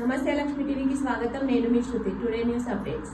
నమస్తే లక్ష్మి టీవీకి స్వాగతం. నేను మీ Shruti. Today news updates.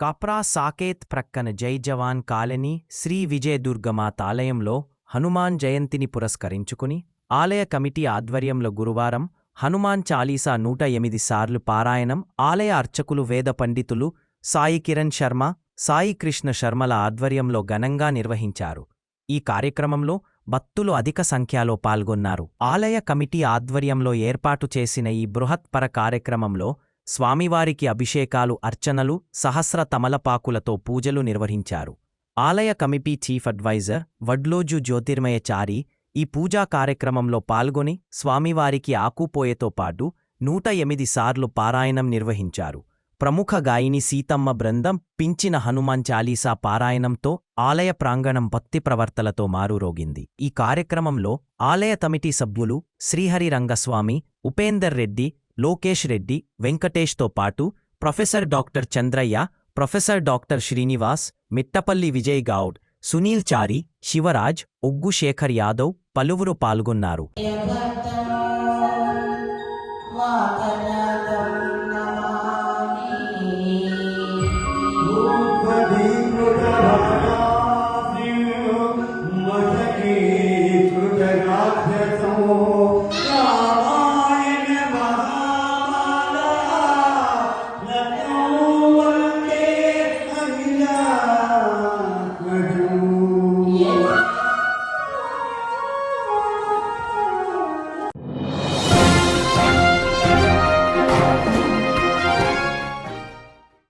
Kapra Saket ప్రక్కన జై జవాన్ కాలనీ శ్రీ విజయదుర్గమాత ఆలయంలో హనుమాన్ జయంతిని పురస్కరించుకుని ఆలయ కమిటీ ఆధ్వర్యంలో గురువారం హనుమాన్ చాలీసా నూట ఎనిమిది సార్లు పారాయణం ఆలయ అర్చకులు వేద పండితులు సాయి కిరణ్ శర్మ సాయి కృష్ణ శర్మల ఆధ్వర్యంలో ఘనంగా నిర్వహించారు. ఈ కార్యక్రమంలో భక్తులు అధిక సంఖ్యలో పాల్గొన్నారు. ఆలయ కమిటీ ఆధ్వర్యంలో ఏర్పాటు చేసిన ఈ బృహత్పర కార్యక్రమంలో స్వామివారికి అభిషేకాలు అర్చనలు సహస్ర తమలపాకులతో పూజలు నిర్వహించారు. ఆలయ committee chief adviser Vadloju Jyothirmayachari ఈ పూజా కార్యక్రమంలో పాల్గొని స్వామివారికి ఆకుపోయేతో పాటు నూట ఎనిమిది సార్లు పారాయణం నిర్వహించారు. ప్రముఖ గాయని సీతమ్మ బృందం పించిన హనుమాన్ చాలీసా పారాయణంతో ఆలయ ప్రాంగణం భక్తి ప్రవర్తలతో మారురోగింది. ఈ కార్యక్రమంలో ఆలయ కమిటీ సభ్యులు శ్రీహరి రంగస్వామి ఉపేందర్ రెడ్డి లోకేష్ రెడ్డి వెంకటేష్తో పాటు professor doctor Chandraiah professor doctor Srinivas Mittapalli Vijay Goud Sunil Chari Shivaraj Oggu Shekhar Yadav పలువురు పాల్గొన్నారు.